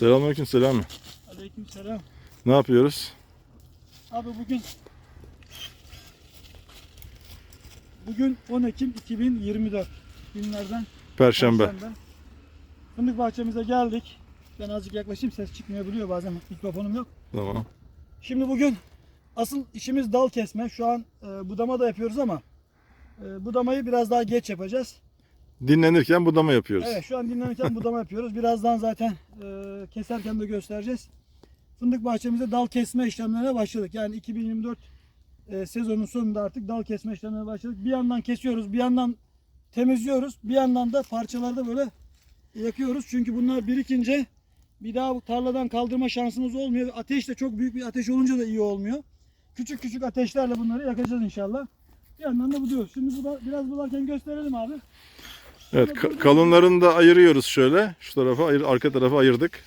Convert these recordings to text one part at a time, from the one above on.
Selamünaleyküm Selami. Aleykümselam. Ne yapıyoruz? Abi bugün Bugün 10 Ekim 2024 günlerden Perşembe. Perşembe. Fındık bahçemize geldik. Ben azıcık yaklaşayım ses çıkmayabiliyor bazen mikrofonum yok. Tamam. Şimdi bugün asıl işimiz dal kesme. Şu an e, budama da yapıyoruz ama e, budamayı biraz daha geç yapacağız. Dinlenirken budama yapıyoruz. Evet şu an dinlenirken budama yapıyoruz. Birazdan zaten e, keserken de göstereceğiz. Fındık bahçemizde dal kesme işlemlerine başladık. Yani 2024 e, sezonun sonunda artık dal kesme işlemlerine başladık. Bir yandan kesiyoruz, bir yandan temizliyoruz, bir yandan da parçalarda böyle yakıyoruz. Çünkü bunlar birikince bir daha bu tarladan kaldırma şansımız olmuyor. Ateş de çok büyük bir ateş olunca da iyi olmuyor. Küçük küçük ateşlerle bunları yakacağız inşallah. Bir yandan da buduyoruz. Şimdi bu da biraz bularken gösterelim abi. Evet, ka- kalınlarını da ayırıyoruz şöyle. Şu tarafa, ayır, arka tarafa ayırdık.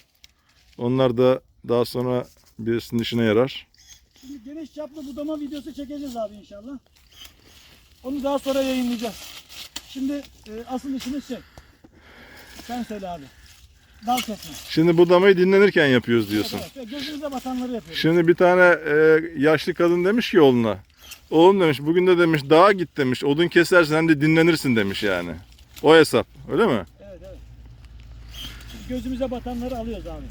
Onlar da daha sonra birisinin işine yarar. Şimdi geniş çaplı budama videosu çekeceğiz abi inşallah. Onu daha sonra yayınlayacağız. Şimdi e, asıl işimiz şey. Sen söyle abi. Dal kesme. Şimdi budamayı dinlenirken yapıyoruz diyorsun. Evet, evet. Gözümüze batanları yapıyoruz. Şimdi bir tane e, yaşlı kadın demiş ki oğluna. Oğlum demiş bugün de demiş dağa git demiş. Odun kesersen hem de dinlenirsin demiş yani. O hesap öyle mi? Evet evet. Şimdi gözümüze batanları alıyoruz abi.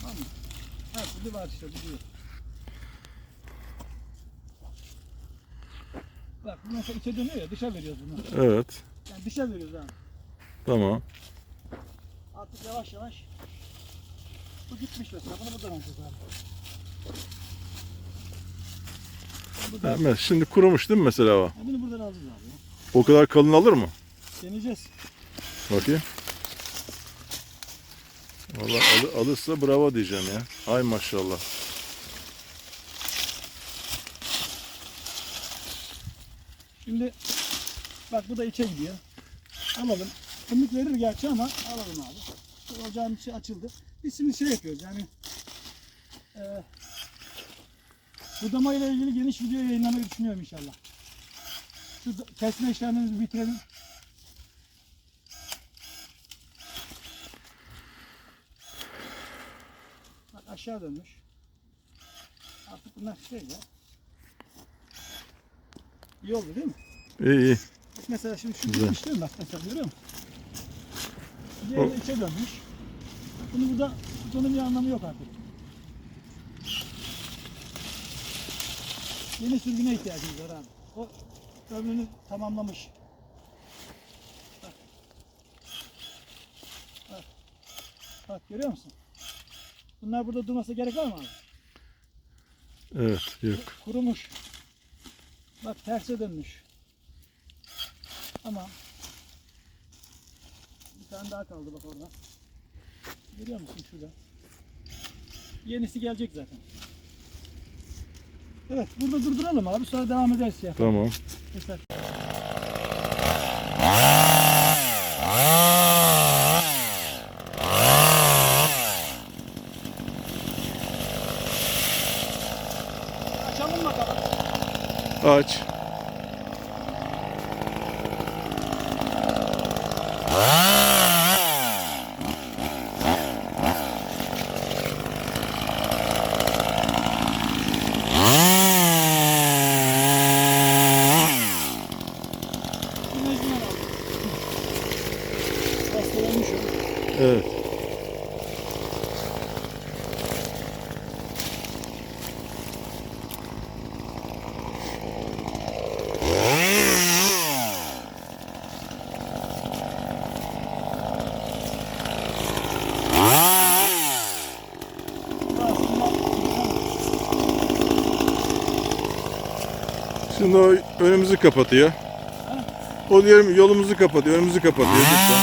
Tamam mı? Her türlü var işte biliyor. Bak bu mesela içe dönüyor ya dışa veriyoruz bunu. Evet. Yani dışa veriyoruz abi. Tamam. Artık yavaş yavaş bu gitmiş mesela. Bunu buradan alacağız abi. Evet, şimdi kurumuş değil mi mesela o? bunu buradan alacağız abi. ya. O kadar kalın alır mı? Deneyeceğiz. Bakayım. Valla alı- alırsa bravo diyeceğim ya. Ay maşallah. Şimdi bak bu da içe gidiyor. Alalım. Fındık verir gerçi ama alalım abi. Şu ocağın içi açıldı. Biz şimdi şey yapıyoruz yani e, budama ile ilgili geniş video yayınlamayı düşünüyorum inşallah. Şu kesme işlemlerimizi bitirelim. Bak aşağı dönmüş. Artık bunlar şey ya. İyi oldu değil mi? İyi iyi. Bak mesela şimdi şu Güzel. mi? Bak mesela görüyor musun? Diğeri de içe dönmüş. Bunu burada tutanın bir anlamı yok artık. Yeni sürgüne ihtiyacımız var abi. O ömrünü tamamlamış. Bak. Bak. Bak görüyor musun? Bunlar burada durması gerek var mı abi? Evet yok. Kurumuş. Bak terse dönmüş. Ama bir tane daha kaldı bak orada. Görüyor musun şurada? Yenisi gelecek zaten. Evet burada durduralım abi sonra devam ederiz ya. Tamam. Mesela. Açalım bakalım. Aç. Bu mecburen aldım. Hastalanmış o. Evet. Şimdi o önümüzü kapatıyor. O diyelim yolumuzu kapatıyor, önümüzü kapatıyor. Lütfen.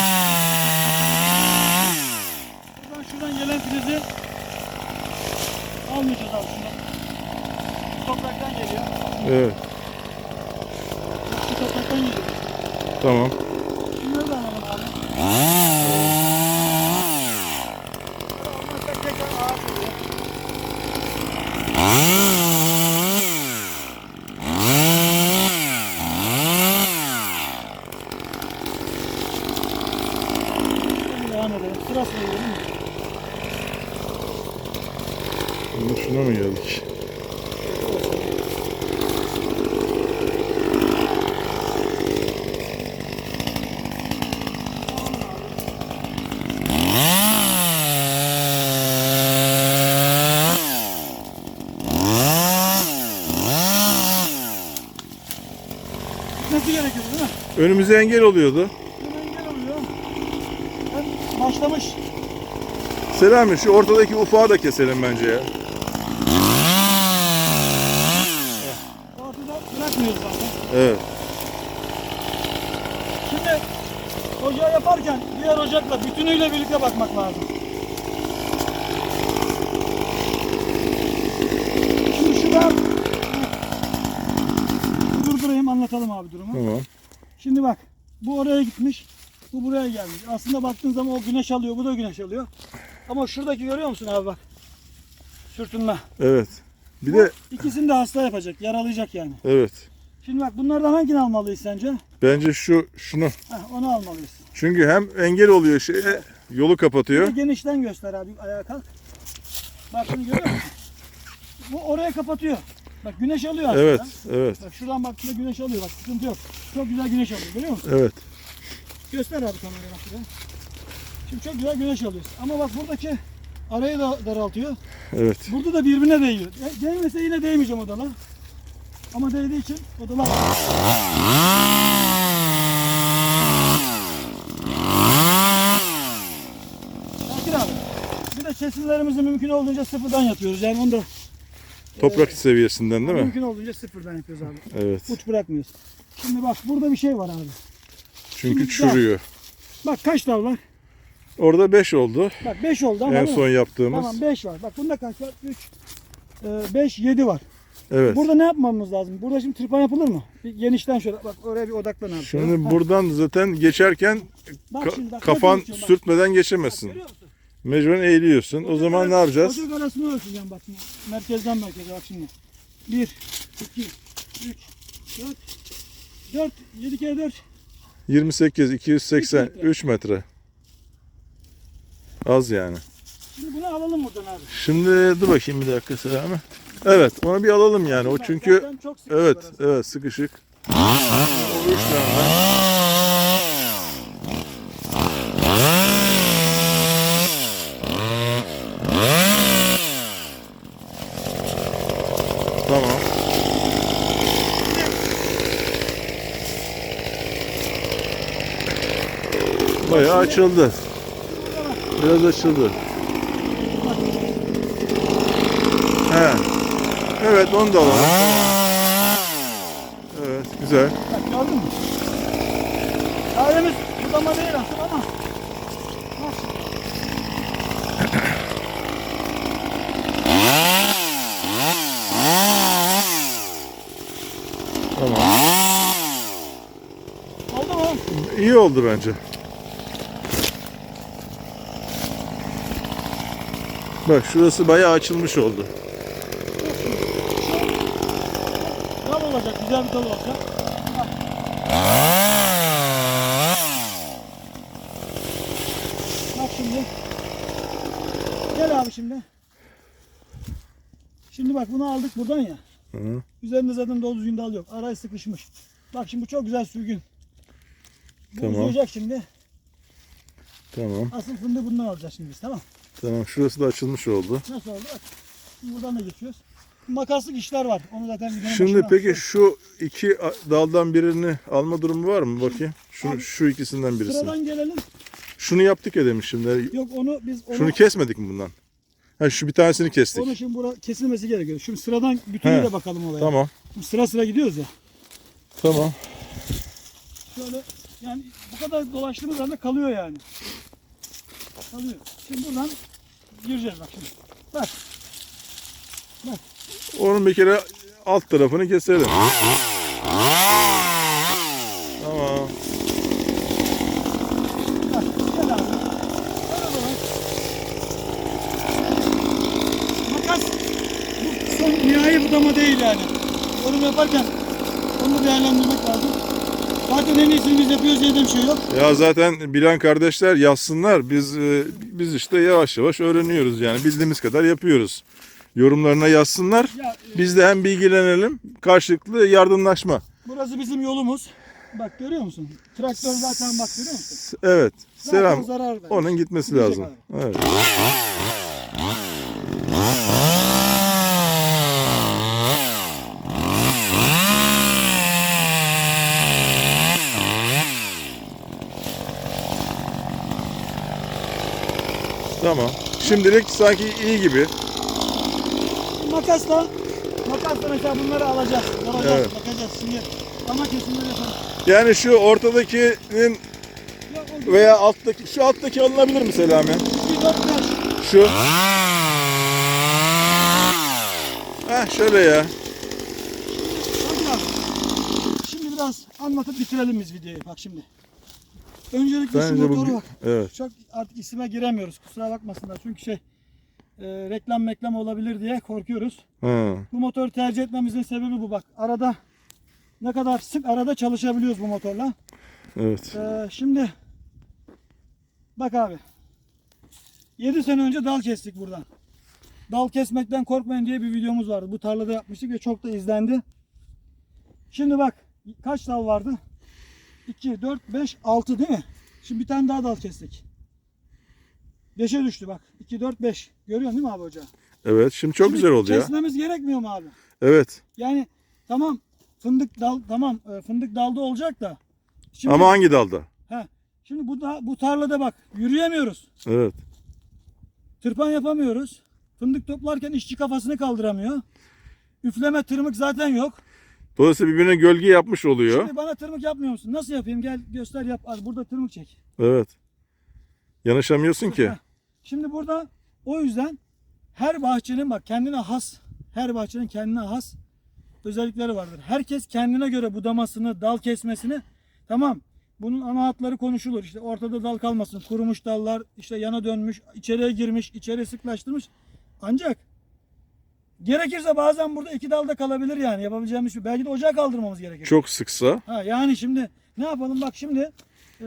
Buradan şuradan gelen filizi almayacağız abi şundan. Şu topraktan geliyor. Evet, Şu topraktan geliyor. tamam. Şunları da alalım abi. Olmazsa tekrar ağaç oluyor. sıra geliyor değil mi? Şimdi şuna mı geldik? Gitmesi gerekiyor değil mi? Önümüze engel oluyordu. Engel oluyor. Hem başlamış. Selami şu ortadaki ufağı da keselim bence ya. Ortada bırakmıyoruz zaten. Evet. Şimdi ocağı yaparken diğer ocakla bütünüyle birlikte bakmak lazım. Şimdi şurada durdurayım anlatalım abi durumu. Tamam. Şimdi bak bu oraya gitmiş bu buraya gelmiş. Aslında baktığın zaman o güneş alıyor bu da güneş alıyor. Ama şuradaki görüyor musun abi bak. Sürtünme. Evet. Bir de İkisini de hasta yapacak yaralayacak yani. evet. Şimdi bak bunlardan hangini almalıyız sence? Bence şu şunu. Heh, onu almalıyız. Çünkü hem engel oluyor şeye, yolu Bir kapatıyor. de genişten göster abi ayağa kalk. Bak bunu görüyor musun? Bu oraya kapatıyor. Bak güneş alıyor aslında. Evet, evet, Bak şuradan baktığında güneş alıyor bak sıkıntı yok. Çok güzel güneş alıyor görüyor musun? evet. Göster abi kameraya bak şuraya. Şimdi çok güzel güneş alıyor. Ama bak buradaki arayı da daraltıyor. Evet. Burada da birbirine değiyor. E, Değmese yine değmeyeceğim odala. Ama değdiği için odalar. Şakir abi. Bir de kesimlerimizi mümkün olduğunca sıfırdan yapıyoruz. Yani onu da Toprak seviyesinden değil mi? mümkün olduğunca sıfırdan yapıyoruz abi. Evet. Uç bırakmıyoruz. Şimdi bak burada bir şey var abi. Çünkü Güzel. çürüyor. Bak kaç dal var? Orada 5 oldu. Bak 5 oldu ama En değil mi? son yaptığımız. Tamam 5 var. Bak bunda kaç var? 3 5 7 var. Evet. Burada ne yapmamız lazım? Burada şimdi tırpan yapılır mı? Bir genişten şöyle bak oraya bir odaklan abi. Şimdi Ha, buradan zaten geçerken bak ka- şimdi bak, kafan nasıl geçiyorum bak. sürtmeden geçemezsin. görüyor musun? Mecburen eğiliyorsun. O Ocak zaman ne yapacağız? Ocak arasını ölçeceğim bak. Merkezden merkeze bak şimdi. 1, 2, 3, 4, 4, 7 kere 4. 28, 280, Üç metre. 3 metre. Az yani. Şimdi bunu alalım buradan abi. Şimdi dur bakayım bir dakika Selami. Evet onu bir alalım yani. O çünkü evet evet sıkışık. O üç tane. Tamam. Bayağı açıldı. Biraz açıldı. He. Evet onu da alalım. Evet güzel. Bak gördün mü? Dairemiz budama değil aslında ama. Tamam. Oldu mu? İyi oldu bence. Bak şurası bayağı açılmış oldu. Dal olacak, güzel bir dal olacak. Bak. Şimdi. Gel abi şimdi. Şimdi bak bunu aldık buradan ya. Hı. Üzerinde zaten doğru düzgün dal yok. Araya sıkışmış. Bak şimdi bu çok güzel sürgün. Bu Tamam. uzayacak şimdi. Tamam. Asıl fındığı bundan alacağız şimdi biz tamam. Tamam şurası da açılmış oldu. Nasıl oldu? Buradan da geçiyoruz. Makaslık işler var. Onu zaten videonun Şimdi başına peki şu iki daldan birini alma durumu var mı bakayım? Şu, Abi, şu ikisinden birisini. Sıradan gelelim. Şunu yaptık ya demiş şimdi. Yok onu biz onu, Şunu kesmedik mi bundan? Ha şu bir tanesini kestik. onu şimdi bura kesilmesi gerekiyor. Şimdi sıradan bütünüyle He. bakalım olaya. Tamam. Şimdi sıra sıra gidiyoruz ya. Tamam. Şöyle yani bu kadar dolaştığımız anda kalıyor yani. Kalıyor. Şimdi buradan gireceğiz bak şimdi. Bak. Onun bir kere alt tarafını keselim. Tamam. Bak. Gel abi. Böyle dolaş. Makas bu son nihai budama değil yani. Yorum yaparken onu değerlendirmek lazım. Zaten en iyisini biz yapıyoruz diye de bir şey yok. Ya zaten bilen kardeşler yazsınlar. Biz e, biz işte yavaş yavaş öğreniyoruz yani bildiğimiz kadar yapıyoruz. Yorumlarına yazsınlar. Ya, e, Biz de hem bilgilenelim, karşılıklı yardımlaşma. burası bizim yolumuz. Bak görüyor musun? Traktör zaten bak görüyor musun? Evet. Zaten Selam. zarar vermiş. Onun gitmesi Gidecek lazım. Evet. Tamam. Şimdilik sanki iyi gibi. Makasla makasla mesela bunları alacağız. Alacağız, Evet. bakacağız. Şimdi ama kesimleri yapalım. Yani şu ortadakinin Yok, o veya alttaki şu alttaki alınabilir mi Selami? bir dört beş. Şu. Heh şöyle ya. Bakın abi. Şimdi biraz anlatıp bitirelim biz videoyu. Bak şimdi. Öncelikle şu Bence bu motoru bak. evet. Çok artık isime giremiyoruz. Kusura bakmasınlar. Çünkü şey e, reklam meklam olabilir diye korkuyoruz. Ha. Bu motoru tercih etmemizin sebebi bu bak. Arada ne kadar sık arada çalışabiliyoruz bu motorla. Evet. Ee, şimdi bak abi. 7 sene önce dal kestik buradan. Dal kesmekten korkmayın diye bir videomuz vardı. Bu tarlada yapmıştık ve çok da izlendi. Şimdi bak kaç dal vardı? 2, 4, 5, 6 değil mi? Şimdi bir tane daha dal kestik. 5'e düştü bak. 2, 4, 5. Görüyorsun değil mi abi hoca? Evet. Şimdi çok Şimdi güzel oldu ya. Kesmemiz gerekmiyor mu abi? Evet. Yani tamam fındık dal tamam e, fındık dalda olacak da. Şimdi, Ama hangi dalda? he, şimdi bu da, bu tarlada bak yürüyemiyoruz. Evet. Tırpan yapamıyoruz. Fındık toplarken işçi kafasını kaldıramıyor. Üfleme tırmık zaten yok. Dolayısıyla birbirine gölge yapmış oluyor. Şimdi bana tırmık yapmıyor musun? Nasıl yapayım? Gel göster yap. Az burada tırmık çek. Evet. Yanaşamıyorsun ki. Şimdi burada o yüzden her bahçenin bak kendine has, her bahçenin kendine has özellikleri vardır. Herkes kendine göre budamasını, dal kesmesini tamam. Bunun ana hatları konuşulur. İşte ortada dal kalmasın. Kurumuş dallar, işte yana dönmüş, içeriye girmiş, içeri sıklaştırmış. Ancak gerekirse bazen burada iki dalda kalabilir yani. Yapabileceğimiz bir. Belki de ocağa kaldırmamız gerekir. Çok sıksa. Ha yani şimdi ne yapalım bak şimdi. E,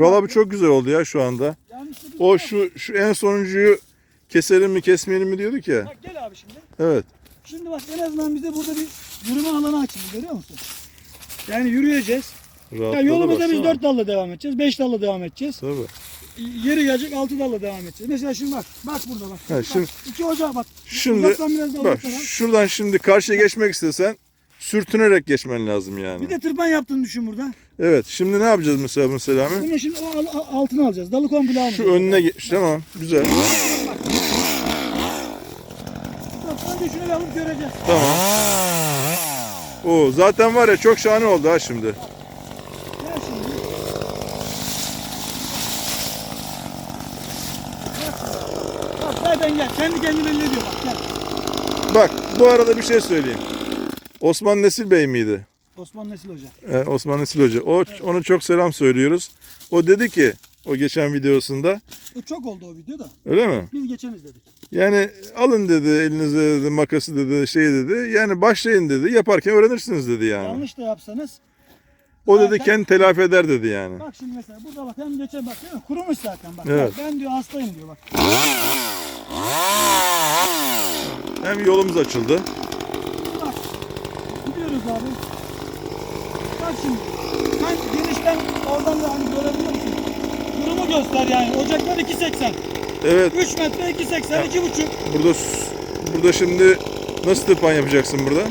Valla bu çok güzel oldu ya şu anda. Yani işte O şu şu en sonuncuyu keselim mi kesmeyelim mi diyorduk ya. Bak gel abi şimdi. Evet. Şimdi bak en azından bize burada bir yürüme alanı açıldı görüyor musun? Yani yürüyeceğiz. Ya Rahatladı yolumuza biz. 4 dalla devam edeceğiz. 5 dalla devam edeceğiz. Tabii. Yeri gelecek 6 dalla devam edeceğiz. Mesela şimdi bak. Bak burada bak. Ha, Bak, şimdi- iki ocağı bak. Şimdi Uzaktan biraz daha bak uzaktan al. şuradan şimdi karşıya geçmek istesen sürtünerek geçmen lazım yani. Bir de tırpan yaptığını düşün burada. Evet. Şimdi ne yapacağız mesela mesela mi? Bunu şimdi o al- al- altına alacağız. Dalı komple almayacağız. Şu önüne geç. Tamam. Güzel. Bak, önce şunu alıp göreceğiz. Tamam. O zaten var ya çok şahane oldu ha şimdi. Gel şimdi. Bak zaten gel. Kendi kendine ne diyor bak gel. Bak bu arada bir şey söyleyeyim. Osman Nesil Bey miydi? Osman Nesil Hoca. Ee, Osman Nesil Hoca. O, Onu çok selam söylüyoruz. O dedi ki o geçen videosunda O çok oldu o video da. öyle mi? Biz geçen izledik. Yani alın dedi elinize dedi makası dedi şey dedi. Yani başlayın dedi. Yaparken öğrenirsiniz dedi yani. Yanlış da yapsanız. O dedi zaten- kendi telafi eder dedi yani. Bak şimdi mesela burada bak hem geçen bak değil mi? Kurumuş zaten bak. Evet. Bak, Ben diyor hastayım diyor bak. Hem yolumuz açıldı. Bak. Gidiyoruz abi. Bak şimdi. Sen genişten oradan da hani görebiliyor musun? Kurumu göster yani. Ocaklar 2.80. Evet 3 metre 2.80 2.5. burada burada şimdi nasıl tırpan yapacaksın burada?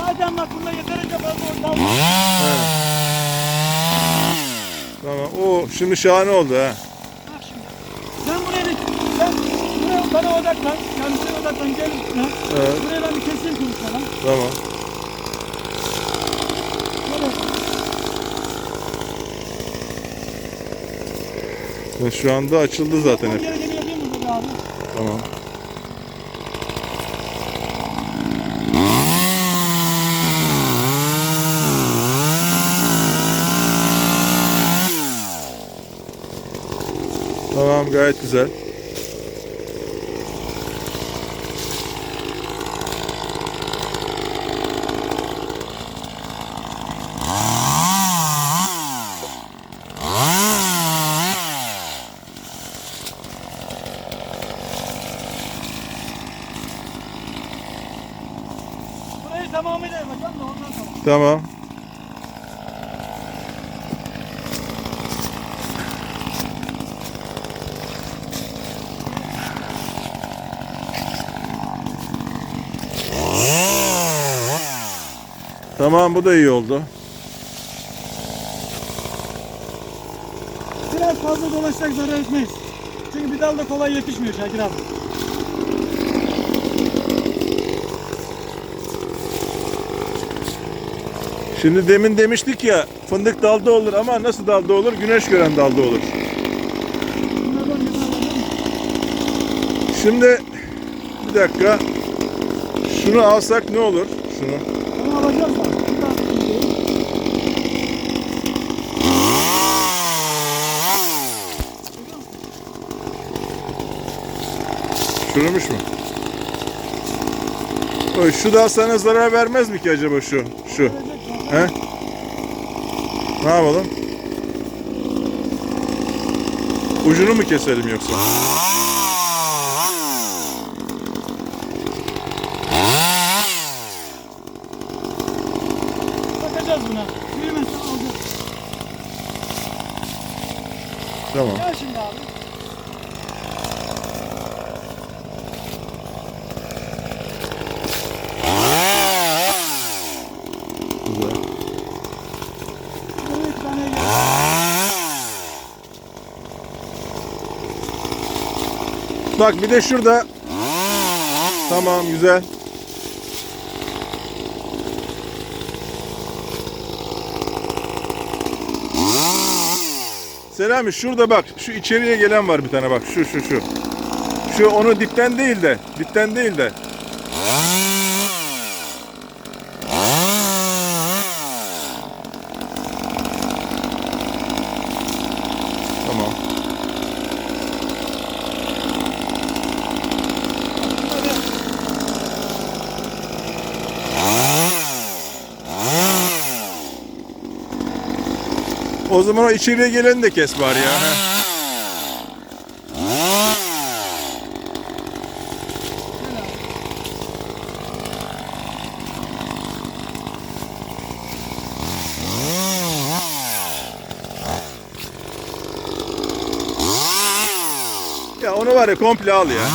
Zaten bak bunda yeterince fazla ortam. Tamam. O şimdi şahane oldu ha. Bak şimdi. Sen buraya bir, sen buraya bana odaklan. Yani sen odaklan gel üstüne. Evet. Buraya ben bir keseyim falan. Tamam. Böyle. Ya Şu anda açıldı zaten Yapmam hep. gerekeni yapayım mı burada abi? Tamam. Ortam gayet güzel. Tamam. Tamam bu da iyi oldu. Biraz fazla dolaşsak zarar etmeyiz. Çünkü bir dal da kolay yetişmiyor Şakir abi. Şimdi demin demiştik ya fındık dalda olur ama nasıl dalda olur? Güneş gören dalda olur. Şimdi bir dakika. Şunu alsak ne olur? Şunu. Alacağız da. Çürümüş mü? Oy, şu da sana zarar vermez mi ki acaba şu? Şu. He? Ne yapalım? Ucunu mu keselim yoksa? Buna. Büyümezse alacağız. Tamam. Gel şimdi abi. Güzel. Buraya iki tane gel. Bak bir de şurada. Tamam güzel. Selami şurada bak şu içeriye gelen var bir tane bak şu şu şu. Şu onu dipten değil de dipten değil de. Tamam. Hadi. O zaman o içeriye geleni de kes bari ya. Ya onu var ya komple al ya. Var?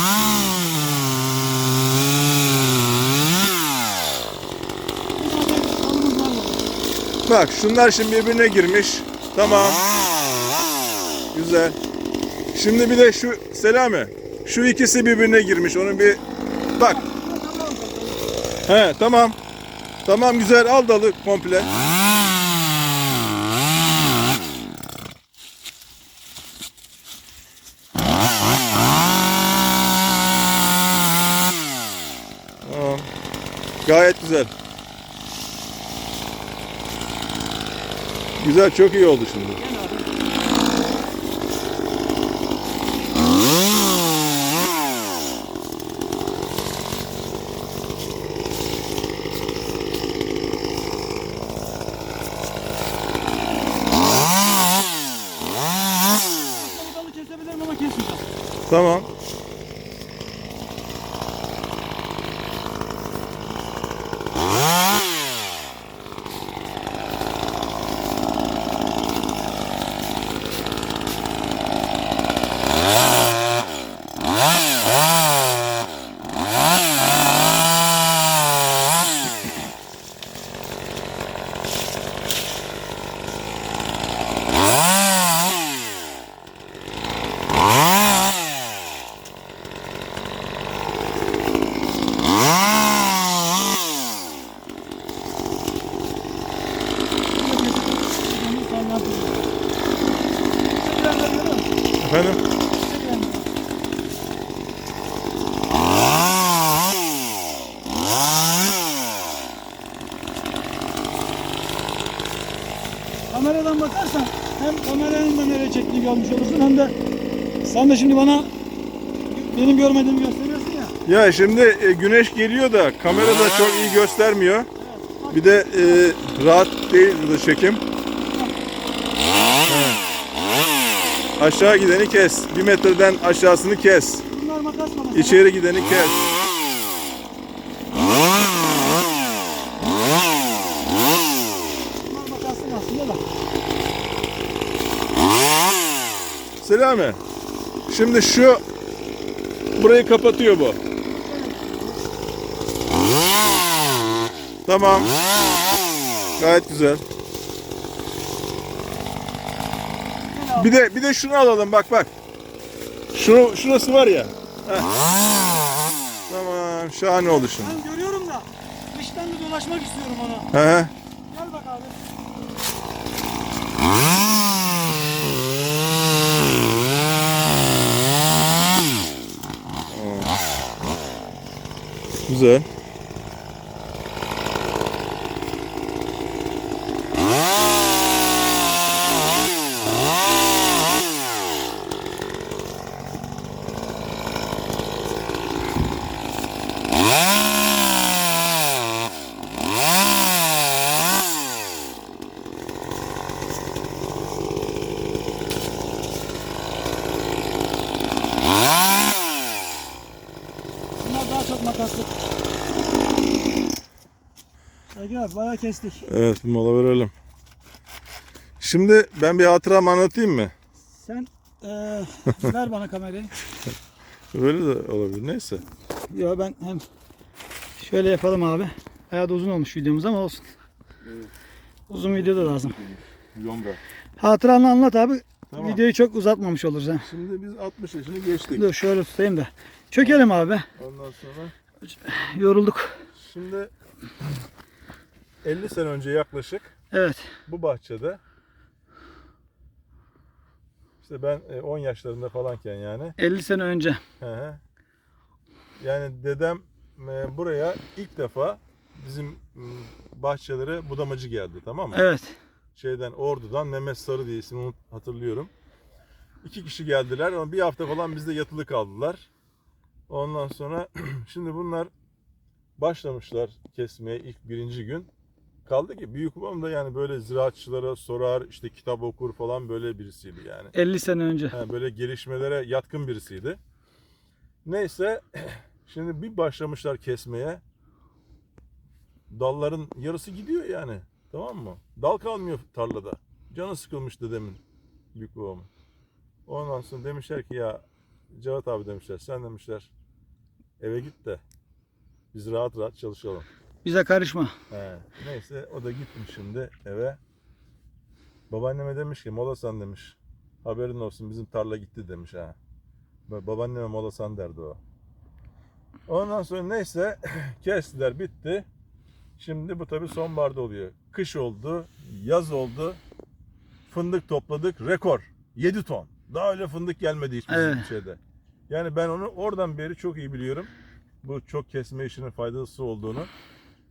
Bak şunlar şimdi birbirine girmiş. Tamam. Güzel. Şimdi bir de şu Selami. Şu ikisi birbirine girmiş. Onu bir bak. He tamam. Tamam güzel al dalı komple. Gayet güzel. Güzel çok iyi oldu şimdi. Tamam. Da görmüş olursun hem de sen de şimdi bana benim görmediğimi gösteriyorsun ya. Ya şimdi e, güneş geliyor da kamerada çok iyi göstermiyor. Bir de e, rahat değil burada çekim. Aşağı gideni kes. Bir metreden aşağısını kes. İçeri gideni kes. Selami. Şimdi şu burayı kapatıyor bu. Tamam. Gayet güzel. Bir de bir de şunu alalım bak bak. Şunu şurası var ya. Heh. Tamam şahane oldu şimdi. Ben görüyorum da dıştan bir dolaşmak istiyorum onu. He he. Gel bak abi. Güzel. Bunlar daha çok makaslı. Abi bayağı kestik. Evet bir mola verelim. Şimdi ben bir hatıramı anlatayım mı? Sen eee ver bana kamerayı. Öyle de olabilir. Neyse. Yo ben hem şöyle yapalım abi. Bayağı da uzun olmuş videomuz ama olsun. Uzun video da lazım. Yomra. Hatıranı anlat abi. Tamam. Videoyu çok uzatmamış oluruz ha. Şimdi biz 60 yaşını geçtik. Dur şöyle tutayım da. Çökelim abi. Ondan sonra Yorulduk. şimdi 50 sene önce yaklaşık Evet. bu bahçede işte ben e, 10 yaşlarında falanken yani 50 sene önce. Hı hı. Yani dedem e, buraya ilk defa bizim bahçelere budamacı geldi tamam mı? Evet. Şeyden Ordu'dan Mehmet Sarı diye ismini hatırlıyorum. İki kişi geldiler ama bir hafta falan bizde yatılı kaldılar. Ondan sonra şimdi bunlar başlamışlar kesmeye ilk birinci gün. Kaldı ki büyük babam da yani böyle ziraatçılara sorar işte kitap okur falan böyle birisiydi yani. 50 sene önce. Ha, böyle gelişmelere yatkın birisiydi. Neyse şimdi bir başlamışlar kesmeye. Dalların yarısı gidiyor yani. Tamam mı? Dal kalmıyor tarlada. Canı sıkılmış dedemin. Büyük babamın. Ondan sonra demişler ki ya Cevat abi demişler sen demişler eve git de biz rahat rahat çalışalım. Bize karışma. He, neyse o da gitmiş şimdi eve. Babaanneme demiş ki Molasan demiş. Haberin olsun bizim tarla gitti demiş ha. Ba- Babaanneme Molasan derdi o. Ondan sonra neyse kestiler bitti. Şimdi bu tabi sonbaharda oluyor. Kış oldu, yaz oldu. Fındık topladık rekor. 7 ton. Daha öyle fındık gelmedi hiç bizim Evet. şeyde. Yani ben onu oradan beri çok iyi biliyorum. Bu çok kesme işinin faydası olduğunu.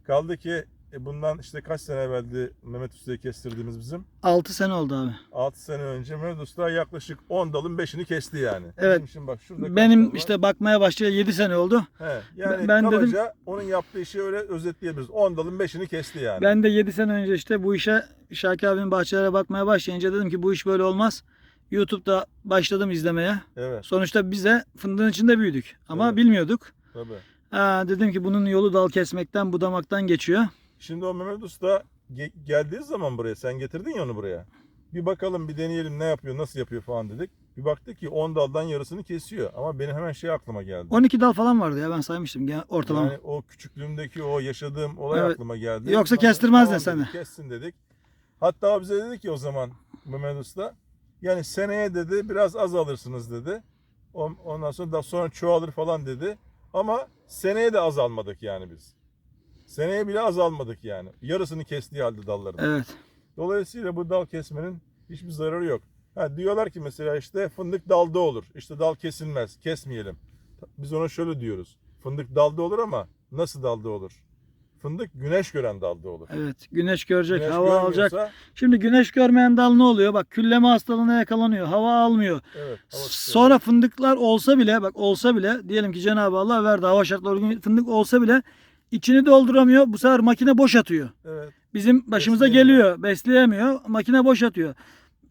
Kaldı ki e, bundan işte kaç sene evveldi Mehmet Usta'yı kestirdiğimiz bizim. 6 sene oldu abi. 6 sene önce Mehmet Usta yaklaşık 10 dalın 5'ini kesti yani. Evet. Bizim Şimdi bak şurada Benim işte bakmaya başlayalı 7 sene oldu. He, yani ben dedim- kabaca onun yaptığı işi öyle özetleyebiliriz. 10 dalın 5'ini kesti yani. Ben de 7 sene önce işte bu işe Şakir abinin bahçelere bakmaya başlayınca dedim ki bu iş böyle olmaz. YouTube'da başladım izlemeye. Evet Sonuçta bize fındığın içinde büyüdük ama Evet. bilmiyorduk. tabii. Ha, dedim ki bunun yolu dal kesmekten, budamaktan geçiyor. Şimdi o Mehmet Usta ge- geldiği zaman buraya sen getirdin ya onu buraya. Bir bakalım bir deneyelim ne yapıyor nasıl yapıyor falan dedik. Bir baktık ki 10 daldan yarısını kesiyor. Ama benim hemen şey aklıma geldi. 12 dal falan vardı ya ben saymıştım gene ortalama. Yani o küçüklüğümdeki o yaşadığım olay Evet. aklıma geldi. Yoksa de, kestirmezdin tamam dedik. Kessin dedik. Hatta o bize dedi ki o zaman Mehmet Usta yani seneye dedi biraz az alırsınız dedi. On- Ondan sonra daha sonra çoğalır falan dedi. Ama seneye de az almadık yani biz. Seneye bile az almadık yani. Yarısını kestiği halde dalların. Evet. Dolayısıyla bu dal kesmenin hiçbir zararı yok. Ha, diyorlar ki mesela işte fındık dalda olur. İşte dal kesilmez. Kesmeyelim. Biz ona şöyle diyoruz. Fındık dalda olur ama nasıl dalda olur? Fındık güneş gören dalda olur. Evet. Güneş görecek, Güneş hava alacak. Şimdi güneş görmeyen dal ne oluyor? Bak külleme hastalığına yakalanıyor. Hava almıyor. Evet. hava. Sonra fındıklar olsa bile bak olsa bile diyelim ki Cenab-ı Allah verdi hava şartları uygun fındık olsa bile içini dolduramıyor. Bu sefer makine boş atıyor. Evet. Bizim başımıza geliyor. Besleyemiyor. Makine boş atıyor.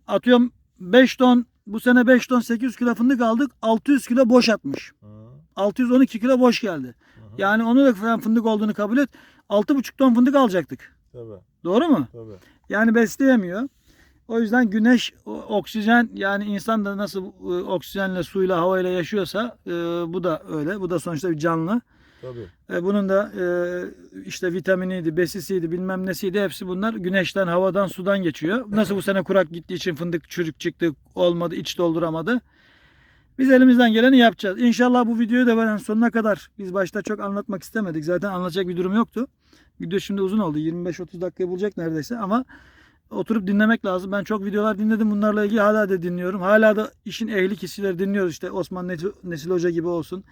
Atıyorum 5 ton bu sene 5 ton 800 kilo fındık aldık. 600 kilo boş atmış. Hı, 612 kilo boş geldi. hı. Yani onu da fındık olduğunu kabul et. 6,5 ton fındık alacaktık. Tabii. Doğru mu? Tabii. Yani besleyemiyor. O yüzden güneş oksijen yani insan da nasıl e, oksijenle, suyla, havayla yaşıyorsa e, bu da öyle. Bu da sonuçta bir canlı. Tabii. E, bunun da e, işte vitaminiydi, besisiydi, bilmem nesiydi hepsi bunlar güneşten, havadan, sudan geçiyor. Nasıl bu sene kurak gittiği için fındık çürük çıktı, olmadı, iç dolduramadı. Biz elimizden geleni yapacağız. İnşallah bu videoyu da ben sonuna kadar biz başta çok anlatmak istemedik. Zaten anlatacak bir durum yoktu. Video şimdi uzun oldu. 25-30 dakikayı bulacak neredeyse ama oturup dinlemek lazım. Ben çok videolar dinledim. Bunlarla ilgili hala da dinliyorum. Hala da işin ehli kişileri dinliyoruz. İşte Osman Nesil, Hoca gibi olsun.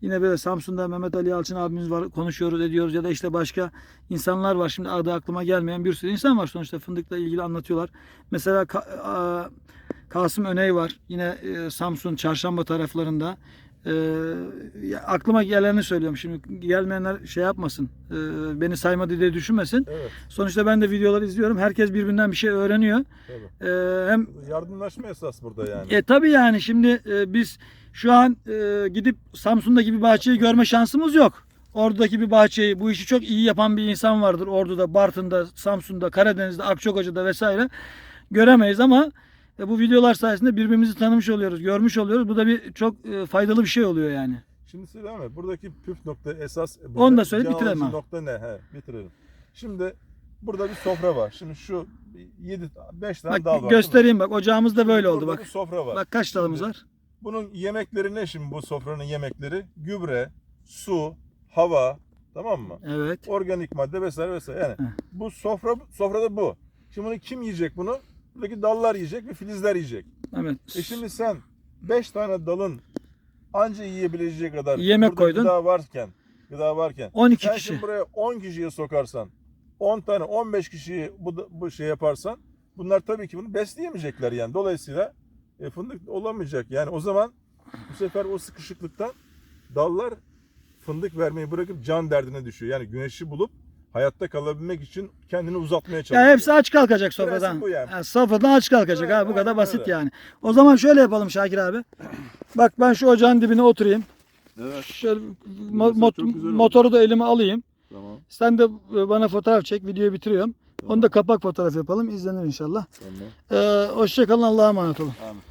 Yine böyle Samsun'da Mehmet Ali Yalçın abimiz var. Konuşuyoruz, ediyoruz ya da işte başka insanlar var. Şimdi adı aklıma gelmeyen bir sürü insan var sonuçta fındıkla ilgili anlatıyorlar. Mesela Kasım Öney var. Yine e, Samsun, Çarşamba taraflarında. E, aklıma geleni söylüyorum. Şimdi gelmeyenler şey yapmasın. e, beni saymadı diye düşünmesin. Evet. Sonuçta ben de videoları izliyorum. Herkes birbirinden bir şey öğreniyor. E, hem Yardımlaşma esas burada yani. e tabii yani şimdi e, biz şu an e, gidip Samsun'daki bir bahçeyi görme şansımız yok. Ordu'daki bir bahçeyi bu işi çok iyi yapan bir insan vardır. Ordu'da, Bartın'da, Samsun'da, Karadeniz'de, Akçakoca'da vesaire göremeyiz ama e, bu videolar sayesinde birbirimizi tanımış oluyoruz, görmüş oluyoruz. Bu da bir çok e, faydalı bir şey oluyor yani. Şimdi Selami buradaki püf nokta esas. Onu da söyle, bitirelim ha. nokta ne? He, bitirelim. Şimdi burada bir sofra var. Şimdi şu 7 5 tane Bak dal var. mi? göstereyim bak ocağımız da böyle oldu bak. bir sofra var. Bak kaç Şimdi- dalımız var? Bunun yemekleri ne şimdi bu sofranın yemekleri? Gübre, su, hava, tamam mı? Evet. Organik madde vesaire vesaire. Yani bu sofra sofrada bu. Şimdi bunu kim yiyecek bunu? Buradaki dallar yiyecek ve filizler yiyecek. Evet. E şimdi sen 5 tane dalın anca yiyebileceği kadar Yemek burada koydun. Gıda varken, gıda varken 12 sen kişi. şimdi buraya 10 kişiye sokarsan, 10 tane 15 kişiyi bu bu şey yaparsan bunlar tabii ki bunu besleyemeyecekler yani. Dolayısıyla e, fındık olamayacak. Yani o zaman bu sefer o sıkışıklıktan dallar fındık vermeyi bırakıp can derdine düşüyor. Yani güneşi bulup hayatta kalabilmek için kendini uzatmaya çalışıyor. Ya hepsi aç kalkacak sofradan. Bu yani. Ha, sofradan aç kalkacak Evet, abi bu kadar basit öyle. yani. O zaman şöyle yapalım Şakir abi. Bak ben şu ocağın dibine oturayım. Evet. Şöyle mo- mot- motoru da elime alayım. Tamam. Sen de e, bana fotoğraf çek. Videoyu bitiriyorum. Tamam. Onu da kapak fotoğrafı yapalım. İzlenir inşallah. Tamam. Ee, hoşçakalın. Allah'a emanet olun. Amin.